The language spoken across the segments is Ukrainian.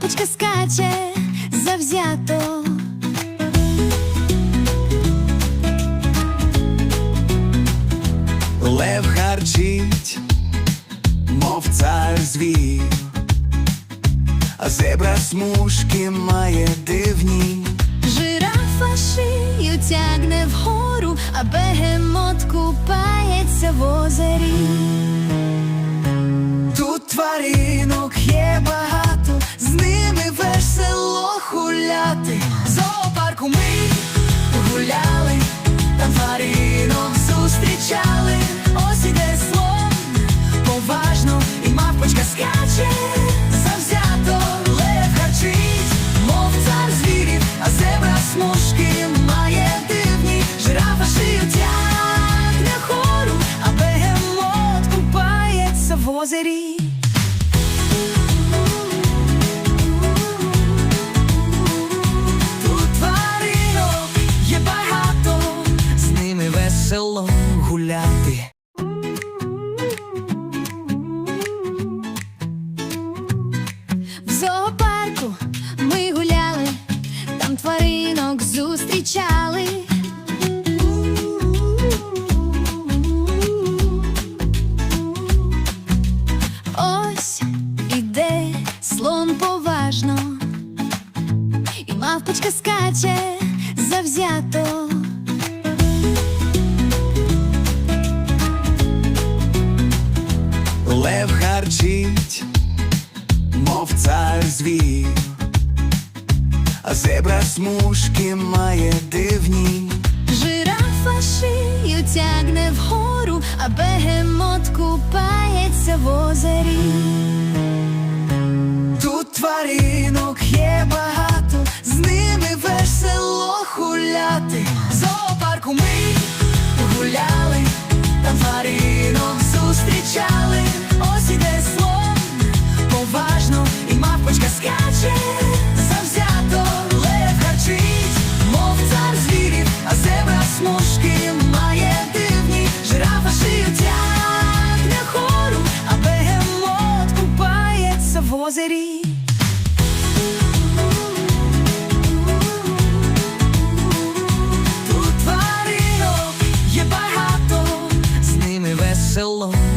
Мавпочка скаче завзято. Лев харчить, мов цар звір, а зебра смужки має дивні. Жирафа шию тягне вгору, а бегемот купається в озері. Тут тваринок є багато, гуляти. Зоопарку ми весело гуляти. В зоопарку ми гуляли, там тваринок зустрічали. Ось іде слон поважно, і мавпочка скаче завзято. Лев харчить, мов цар звір, а зебра смужки має дивні. Жирафа шию тягне вгору, а бегемот купається в озері. Тут тваринок є багато, з ними весело гуляти. В Зоопарку ми гуляли, там тваринок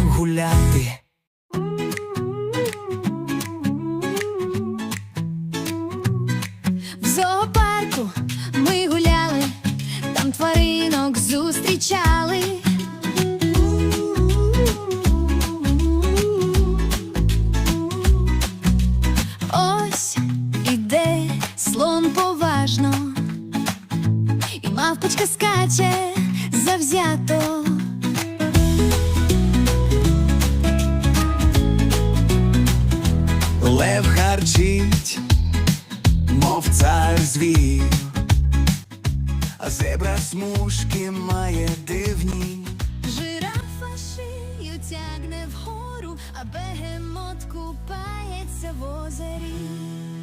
гуляти. В зоопарку ми гуляли, там тваринок зустрічали. Ось іде слон поважно, і мавпочка скаче завзято. Лев харчить, мов цар звір, а зебра смужки має дивні. Жирафа шию тягне вгору, а бегемот купається в озері.